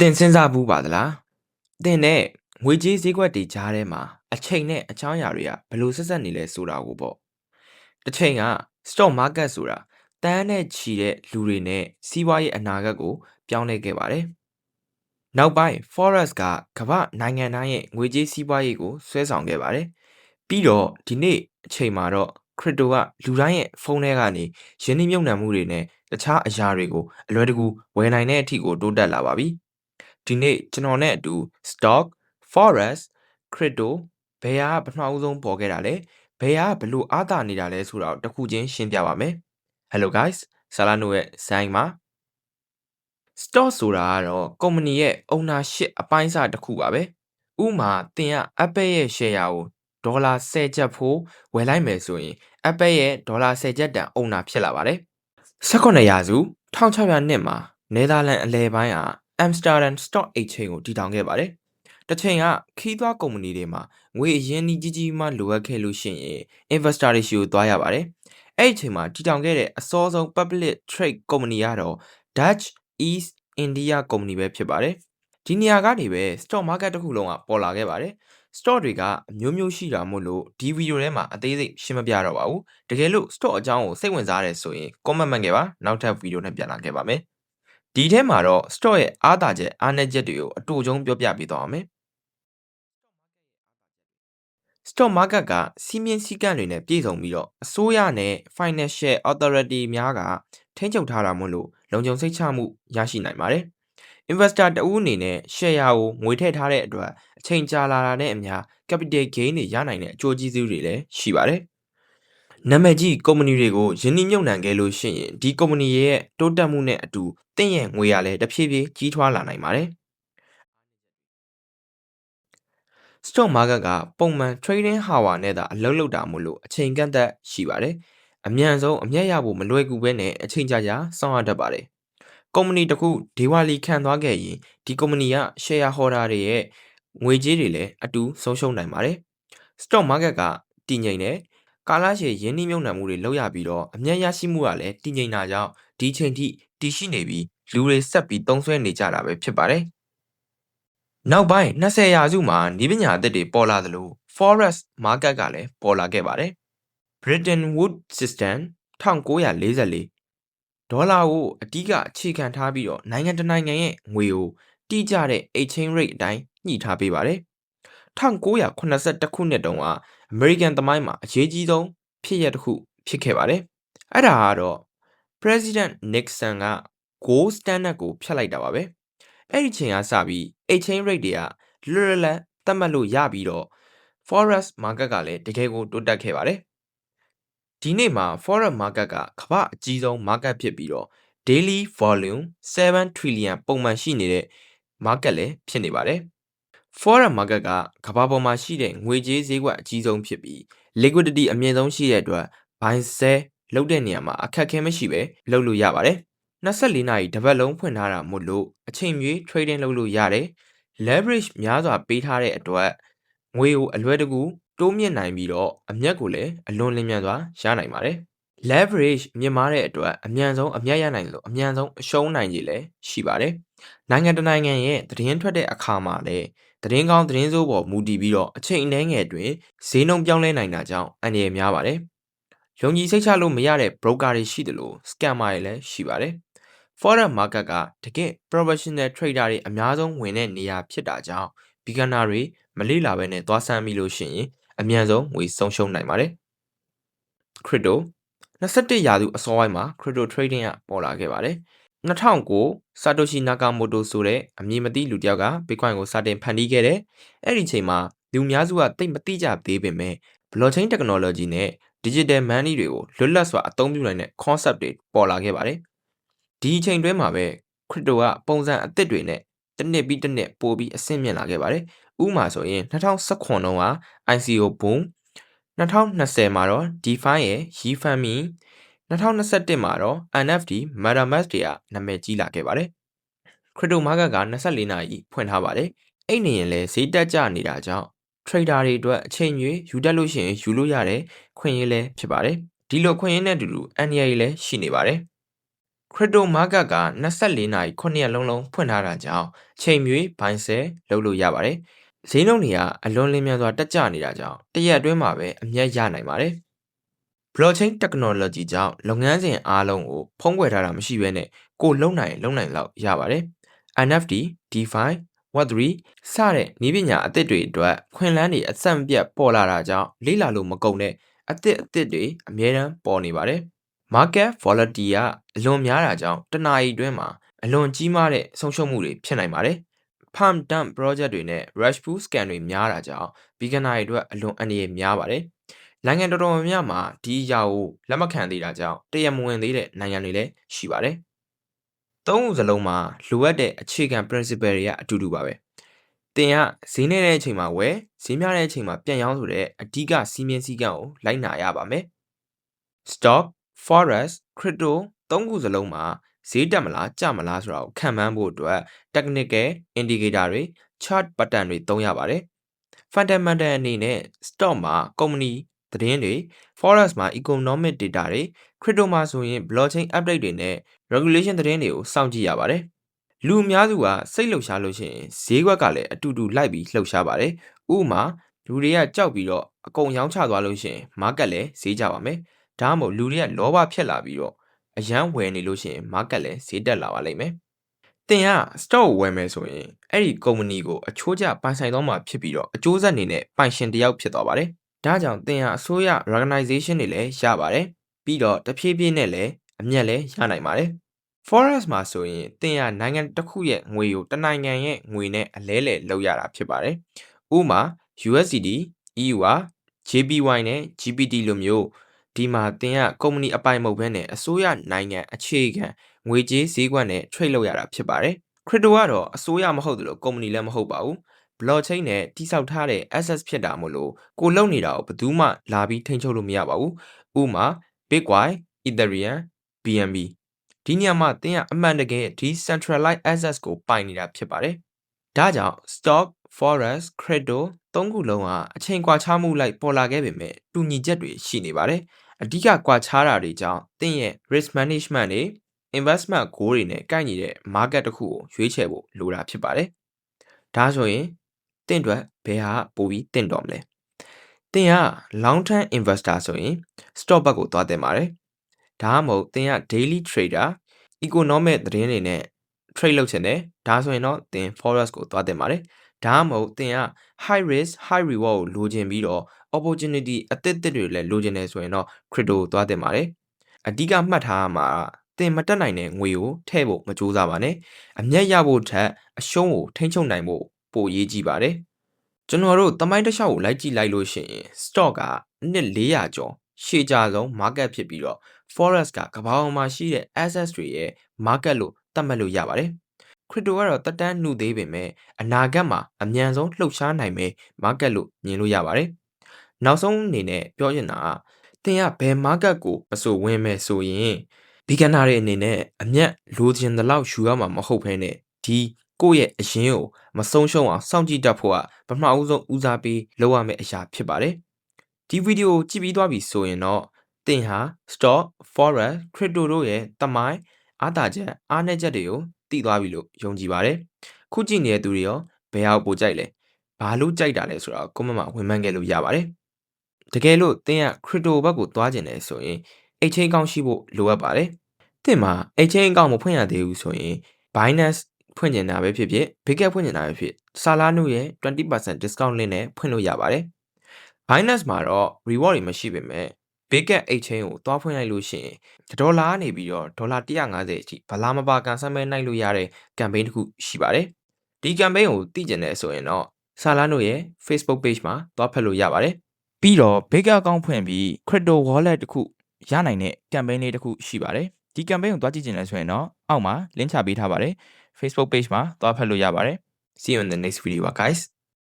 သင်စဉ်းစားဘူးပါသလားသင်နဲ့ငွေကြေးဈေးကွက်တွေကြားထဲမှာအချိန်နဲ့အချောင်းအရာတွေကဘယ်လိုဆက်ဆက်နေလဲဆိုတာကိုပေါ့တစ်ချိန်က stock market ဆိုတာတန်းနဲ့ချီတဲ့လူတွေနဲ့စီးပွားရေးအနာဂတ်ကို ပြောင်းလဲခဲ့ပါတယ်နောက်ပိုင်း forex ကကမ္ဘာနိုင်ငံတိုင်းရဲ့ငွေကြေးစီးပွားရေးကိုဆွဲဆောင်ခဲ့ပါတယ်ပြီးတော့ဒီနေ့အချိန်မှာတော့ crypto ကလူတိုင်းရဲ့ဖုန်းထဲကနေယင်းနှိမ့်မြုပ်နှံမှုတွေနဲ့တခြားအရာတွေကိုအလွယ်တကူဝယ်နိုင်တဲ့အထိကိုတိုးတက်လာပါပြီ ဒီနေ့ကျွန်တော်နဲ့အတူ stock forex crypto ဘယ်ဟာပထမဦးဆုံးပေါ်ခဲ့တာလဲဘယ်ဟာဘယ်လိုအားသာနေတာလဲဆိုတာကိုတစ်ခုချင်းရှင်းပြပါမယ် Hello guys ဆာလာနိုရဲ့ဇိုင်းပါ stock ဆိုတာကတော့ကုမ္ပဏီရဲ့ ownership အပိုင်းအစတစ်ခုပါပဲဥမာသင်က Apple ရဲ့ share ကိုဒေါ်လာ10ကျပ်ဖို့ဝယ်လိုက်မယ်ဆိုရင် Apple ရဲ့ဒေါ်လာ10ကျပ်တန် owner ဖြစ်လာပါတယ်18ရာစု1600နှစ်မှာနယ်သာလန်အလဲပိုင်းက Amsterdam Stock Exchange ကိုတည်ထောင်ခဲ့ပါတယ်။တစ်ချိန်ကခီးသွွားကုမ္ပဏီတွေမှာငွေအရင်းနှီးကြီးကြီးမှလိုအပ်ခဲ့လို့ရှိရင် investor တွေရှိကိုသွားရပါတယ်။အဲ့ဒီအချိန်မှာတည်ထောင်ခဲ့တဲ့အစောဆုံး public trade ကုမ္ပဏီကတော့ Dutch East India ကုမ္ပဏီပဲဖြစ်ပါတယ်။ဒီနေရာကနေပဲ stock market တစ်ခုလုံးကပေါ်လာခဲ့ပါတယ်။ stock တွေကအမျိုးမျိုးရှိတာမို့လို့ဒီဗီဒီယိုထဲမှာအသေးစိတ်ရှင်းမပြတော့ပါဘူး။တကယ်လို့ stock အကြောင်းကိုစိတ်ဝင်စားတယ်ဆိုရင် comment မှတ်ခဲ့ပါနောက်ထပ်ဗီဒီယိုနဲ့ပြန်လာခဲ့ပါမယ်။ ဒီထဲမှာတော့ stock ရဲ့အားသာချက်အားနည်းချက်တွေကိုအတူချုံပြောပြပေးသွားအောင်မယ်။ stock market ကစီးမြင့်စည်းကမ်းတွေနဲ့ပြည့်စုံပြီးတော့အစိုးရနဲ့ financial authority များကထိန်းချုပ်ထားတာမို့လို့လုံခြုံစိတ်ချမှုရရှိနိုင်ပါတယ်။ investor တဦးအနေနဲ့ share ကိုငွေထည့်ထားတဲ့အတွက်အချိန်ကြာလာတာနဲ့အမျှ capital gain တွေရနိုင်တဲ့အကျိုးကျေးဇူးတွေလည်းရှိပါတယ်။ နာမည်ကြီးကုမ္ပဏီတွေကိုယင်းနှိမ့်မြုပ်နှံခဲ့လို့ရှိရင်ဒီကုမ္ပဏီရဲ့တိုးတက်မှုနဲ့အတူတင့်ရဲ့ငွေရလည်းတဖြည်းဖြည်းကြီးထွားလာနိုင်ပါတယ်။ stock market ကပုံမှန် trading hour နဲ့သာအလုပ်လုပ်တာမို့လို့အချိန်ကန့်သက်ရှိပါတယ်။အမြန်ဆုံးအမျက်ရဖို့မလွယ်ကူဘဲနဲ့အချိန်ကြာကြာစောင့်ရတတ်ပါတယ်။ကုမ္ပဏီတစ်ခုဒေဝါလီခံသွားခဲ့ရင်ဒီကုမ္ပဏီက share holder တွေရဲ့ငွေကြေးတွေလည်းအတူဆုံးရှုံးနိုင်ပါတယ်။ stock market ကတည်ငြိမ်တယ် ကာလရှည်ရင်းနှီးမြှုပ်နှံမှုတွေလုပ်ရပြီးတော့အမျက်ရရှိမှုကလည်းတည်ငြိမ်တာကြောင့်ဒီချိန်ထိတည်ရှိနေပြီးလူတွေဆက်ပြီးသုံးစွဲနေကြတာပဲဖြစ်ပါတယ်။နောက်ပိုင်း20ရာစုမှာဤပညာအသစ်တွေပေါ်လာသလို forex market ကလည်းပေါ်လာခဲ့ပါတယ်။ Bretton Woods System 1944ဒေါ်လာကိုအဓိကအခြေခံထားပြီးတော့နိုင်ငံတနိုင်ငံရဲ့ငွေကိုတိကျတဲ့ exchange rate အတိုင်းညှိထားပေးပါတယ်။1982ခုနှစ်တုန်းက အမေရိကန်သမိုင်းမှာအရေးကြီးဆုံးဖြစ်ရပ်တစ်ခုဖြစ်ခဲ့ပါတယ်။အဲ့ဒါကတော့ President Nixon က gold standard ကိုဖျက်လိုက်တာပါပဲ။အဲ့ဒီချိန်ကစပြီး exchange rate တွေကလွတ်လွတ်လပ်သတ်မှတ်လို့ရပြီးတော့ forex market ကလည်းတကယ်ကိုတိုးတက်ခဲ့ပါတယ်။ဒီနေ့မှာ forex market ကကမ္ဘာအကြီးဆုံး market ဖြစ်ပြီးတော့ daily volume 7 trillion ပုံမှန်ရှိနေတဲ့ market လည်းဖြစ်နေပါတယ်။ forex market ကကမ္ဘာပေါ်မှာရှိတဲ့ငွေကြေးဈေးကွက်အကြီးဆုံးဖြစ်ပြီး liquidity အမြင့်ဆုံးရှိတဲ့အတွက် buy sell လုပ်တဲ့နေရာမှာအခက်အခဲမရှိပဲလုပ်လို့ရပါတယ်။24နာရီတစ်ပတ်လုံးဖွင့်ထားတာမို့လို့အချိန်မြေ trading လုပ်လို့ရတယ်။ leverage များစွာပေးထားတဲ့အတွက်ငွေကိုအလွယ်တကူတိုးမြင့်နိုင်ပြီးတော့အမျက်ကိုလည်းအလွန်လင်းမြန်စွာရနိုင်ပါတယ်။ leverage မြင့်မားတဲ့အတွက်အမြန်ဆုံးအမျက်ရနိုင်လို့အမြန်ဆုံးအရှုံးနိုင်ကြီးလည်းရှိပါတယ်။နိုင်ငံတနိုင်ငံရဲ့သတင်းထွက်တဲ့အခါမှာလည်း သတင်းကောင်းသတင်းဆိုးပေါ်မူတည်ပြီးတော့အချိန်အနည်းငယ်အတွင်းဈေးနှုန်းပြောင်းလဲနိုင်တာကြောင့်အန္တရာယ်များပါတယ်။ယုံကြည်စိတ်ချလို့မရတဲ့ broker တွေရှိတယ်လို့ scammer တွေလည်းရှိပါတယ်။ forex market ကတကယ့် professional trader တွေအများဆုံးဝင်တဲ့နေရာဖြစ်တာကြောင့် beginner တွေမလေ့လာဘဲနဲ့သွားဆန်းပြီလို့ရှိရင်အမြန်ဆုံးငွေဆုံးရှုံးနိုင်ပါတယ်။ crypto 21ရာစုအစောပိုင်းမှာ crypto trading ကပေါ်လာခဲ့ပါတယ်။ 2009 Satoshi Nakamoto ဆိုတဲ့အမည်မသိလူတစ်ယောက်က Bitcoin ကိုစတင်ဖန်တီးခဲ့တယ်။အဲ့ဒီချိန်မှာလူများစုကသိမသိကြသေးပေမဲ့ blockchain technology နဲ့ digital money တွေကိုလွတ်လပ်စွာအသုံးပြုနိုင်တဲ့ concept တွေပေါ်လာခဲ့ပါတယ်။ဒီအချိန်တွင်းမှာပဲ crypto ကပုံစံအသစ်တွေနဲ့တစ်နှစ်ပြီးတစ်နှစ်ပိုပြီးအဆင့်မြင့်လာခဲ့ပါတယ်။ဥပမာဆိုရင်2019တုန်းက ICO boom 2020မှာတော့ DeFi ရဲ့ Yi-Fami 2021မှာတော့ NFT MetaMask တွေကနာမည်ကြီးလာခဲ့ပါတယ်။ crypto market က24နာရီဖွင့်ထားပါတယ်။အဲ့နေရင်လည်းဈေးတက်ကြနေတာကြောင့် trader တွေအတွက်အချိန်ကြီးယူတတ်လို့ရှိရင်ယူလို့ရတဲ့ခွင့်ရလည်းဖြစ်ပါတယ်။ဒီလိုခွင့်ရနဲ့အတူတူအန်ရည်လည်းရှိနေပါတယ်။ crypto market က24နာရီ9ရက်လုံးလုံးဖွင့်ထားတာကြောင့်ချိန်မြွေဘိုင်းဆဲလုပ်လို့ရပါတယ်ဈေးနှုန်းတွေကအလွန်လင်းမြန်စွာတက်ကျနေတာကြောင့်တစ်ရက်အတွင်းမှာပဲအမြတ်ရနိုင်ပါတယ် blockchain technology ကြောင့်လုပ်ငန်းစဉ်အားလုံးကိုဖုံးကွယ်ထားတာမရှိဘဲနဲ့ကိုယ်လုံနိုင်ရင်လုံနိုင်လောက်ရပါတယ် NFT DeFi Web3 စတဲ့နည်းပညာအသစ်တွေအတွက်ခွင့်လန်းတွေအဆက်မပြတ်ပေါ်လာတာကြောင့်လေးလာလို့မကုန်တဲ့အသစ်အသစ်တွေအများတန်းပေါ်နေပါတယ် market volatility ကအလွန်များတာကြောင့်တနအီအတွင်းမှာအလွန်ကြီးမားတဲ့ဆုံးရှုံးမှုတွေဖြစ်နိုင်ပါတယ် pump dump project တွေနဲ့ rush pool scan တွေများတာကြောင့် beginner တွေအတွက်အလွန်အန္တရာယ်များပါတယ် နိုင်ငံတော်တော်များများမှာဒီအရာကိုလက်မခံသေးတာကြောင့်တရမဝင်သေးတဲ့နိုင်ငံတွေလည်းရှိပါတယ်သုံးခုစလုံးမှာလိုအပ်တဲ့အခြေခံ principle တွေကအတူတူပါပဲတင်ကဈေးနေတဲ့အချိန်မှာဝယ်ဈေးများတဲ့အချိန်မှာပြန်ရောင်းဆိုတဲ့အဓိကစီးမြင်စည်းကမ်းကိုလိုက်နာရပါမယ် stock forex crypto သုံးခုစလုံးမှာဈေးတက်မလားကျမလားဆိုတာကိုခံမှန်းဖို့အတွက် technical indicator တွေ chart pattern တွေသုံးရပါတယ် fundamental အနေနဲ့ stock မှာ company သတင်းတွေ forex မှာ economic data တွေ crypto မှာဆိုရင် blockchain update တွေနဲ့ regulation သတင်းတွေကိုစောင့်ကြည့်ရပါတယ်လူအများစုကစိတ်လှုပ်ရှားလို့ရှိရင်ဈေးကွက်ကလည်းအတူတူလိုက်ပြီးလှုပ်ရှားပါတယ်ဥပမာလူတွေကကြောက်ပြီးတော့အကုန်ရောင်းချသွားလို့ရှိရင် market လည်းဈေးကျပါမယ်ဒါမှမဟုတ်လူတွေကလောဘဖြစ်လာပြီးတော့အရန်ဝယ်နေလို့ရှိရင် market လည်းဈေးတက်လာပါလိမ့်မယ်။တင်က stock ကိုဝယ်မယ်ဆိုရင်အဲ့ဒီ company ကိုအချိုးကျပိုင်ဆိုင်တော့မှဖြစ်ပြီးတော့အကျိုးဆက်အနေနဲ့ပိုင်ရှင်တစ်ယောက်ဖြစ်သွားပါတယ်။ ဒါကြောင့်တင်ကအစိုးရ recognition တွေလည်းရပါတယ်။ပြီးတော့တဖြည်းဖြည်းနဲ့လည်းအမျက်လည်းရနိုင်ပါတယ်။ forex မှာဆိုရင်တင်ကနိုင်ငံတစ်ခုရဲ့ငွေကိုတစ်နိုင်ငံရဲ့ငွေနဲ့အလဲလှယ်လုပ်ရတာဖြစ်ပါတယ်။ဥပမာ USDT, EUR, JPY နဲ့ GPT လိုမျိုးဒီမှာတင်ကကုမ္ပဏီအပိုင်မဟုတ်ဘဲနဲ့အစိုးရနိုင်ငံအခြေခံငွေကြေးဈေးကွက်နဲ့ trade လုပ်ရတာဖြစ်ပါတယ်။ crypto ကတော့အစိုးရမဟုတ်သလိုကုမ္ပဏီလည်းမဟုတ်ပါဘူး။ blockchain နဲ့တိစောက်ထားတဲ့ access ဖြစ်တာမို့လို့ကိုလုံနေတာကိုဘယ်သူမှလာပြီးထိန်းချုပ်လို့မရပါဘူး။ဥပမာ Bitcoin, Ethereum, BNB ဒီနေရာမှာတင်ကအမှန်တကယ် decentralized access ကိုပိုင်နေတာဖြစ်ပါတယ်။ဒါကြောင့် stock, forex, crypto သုံးခုလုံးကအချိန်ကွာခြားမှုလိုက်ပေါ်လာခဲ့ပေမဲ့တူညီချက်တွေရှိနေပါတယ်။အဓိကကွာခြားတာတွေကြောင့်သင်ရဲ့ risk management တွေ investment goal တွေနဲ့ကိုက်ညီတဲ့ market တစ်ခုကိုရွေးချယ်ဖို့လိုတာဖြစ်ပါတယ်။ဒါဆိုရင် တင့်အတွက်ဘယ်ဟာပိုပြီးတင့်တော်မလဲ။တင်က long term investor ဆိုရင် stock ဘက်ကိုသွားတင်ပါတယ်။ဒါမှမဟုတ်တင်က daily trader economic သတင်းတွေနဲ့ trade လုပ်ချင်တယ်။ဒါဆိုရင်တော့တင် forex ကိုသွားတင်ပါတယ်။ဒါမှမဟုတ်တင်က high risk high reward ကိုလိုချင်ပြီးတော့ opportunity အသစ်သစ်တွေလည်းလိုချင်တယ်ဆိုရင်တော့ crypto ကိုသွားတင်ပါတယ်။အဓိကမှတ်ထားရမှာကတင်မတက်နိုင်တဲ့ငွေကိုထည့်ဖို့မကြိုးစားပါနဲ့။အမျက်ရဖို့ထက်အရှုံးကိုထိန်းချုပ်နိုင်ဖို့ ပိုအရေးကြီးပါတယ်။ကျွန်တော်တို့တမိုင်းတစ်လျှောက်ကိုလိုက်ကြည့်လိုက်လို့ရှိရင် stock ကနှစ်400ကျော်ရှေ့ကြဆုံး market ဖြစ်ပြီးတော့ forex ကကမ္ဘာပေါ်မှာရှိတဲ့ assets တွေရဲ့ market လို့သတ်မှတ်လို့ရပါတယ်။ crypto ကတော့တက်တန်းနှုတ်သေးပေမဲ့အနာဂတ်မှာအမြန်ဆုံးလှုပ်ရှားနိုင်မယ် market လို့မြင်လို့ရပါတယ်။နောက်ဆုံးအနေနဲ့ပြောချင်တာကတင်ကဘယ် market ကိုမဆိုဝင်မယ်ဆိုရင် beginner တွေအနေနဲ့အမျက်လိုချင်တဲ့လောက်ယူရမှာမဟုတ်ဘဲနဲ့ဒီ ကိုယ့်ရဲ့အရင်ကိုမဆုံးရှုံးအောင်စောင့်ကြည့်တတ်ဖို့ကပထမအဦးဆုံးဦးစားပေးလုပ်ရမယ့်အရာဖြစ်ပါတယ်။ဒီဗီဒီယိုကြည့်ပြီးသွားပြီဆိုရင်တော့သင်ဟာ stock, forex, crypto တို့ရဲ့တမိုင်းအားသာချက်အားနည်းချက်တွေကိုသိသွားပြီလို့ယုံကြည်ပါတယ်။ခုကြည့်နေတဲ့သူတွေရောဘယ်ဟာကိုပိုကြိုက်လဲ။ဘာလို့ကြိုက်တာလဲဆိုတော့ comment မှာဝင်မှန်းခဲ့လို့ရပါတယ်။တကယ်လို့သင်က crypto ဘက်ကိုသွားကျင်တယ်ဆိုရင် exchange ကောင်းရှိဖို့လိုအပ်ပါတယ်။သင်မှာ exchange အကောင့်မဖွင့်ရသေးဘူးဆိုရင် Binance ဖွင့်ကျင်တာပဲဖြစ်ဖြစ် Bitget ဖွင့်ကျင်တာပဲဖြစ် Solana ရဲ့20% discount link နဲ့ဖွင့်လို့ရပါတယ်။ Binance မှာတော့ reward တွေမရှိပေမဲ့ Bitget exchange ကိုသွားဖွင့်လိုက်လို့ရှိရင်ဒေါ်လာကနေပြီးတော့ဒေါ်လာ150အထိဘလာမပါကန်ဆယ်မဲနိုင်လို့ရတဲ့ campaign တစ်ခုရှိပါတယ်။ဒီ campaign ကိုသိကျင်တယ်ဆိုရင်တော့ Solana ရဲ့ Facebook page မှာသွားဖတ်လို့ရပါတယ်။ပြီးတော့ Bitget account ဖွင့်ပြီး crypto wallet တစ်ခုရနိုင်တဲ့ campaign လေးတစ်ခုရှိပါတယ်။ဒီ campaign ကိုသွားကြည့်ကျင်လဲဆိုရင်တော့အောက်မှာ link ချပေးထားပါတယ်။ Facebook page မှာသွားဖတ်လို့ရပါတယ် See you in the next video guys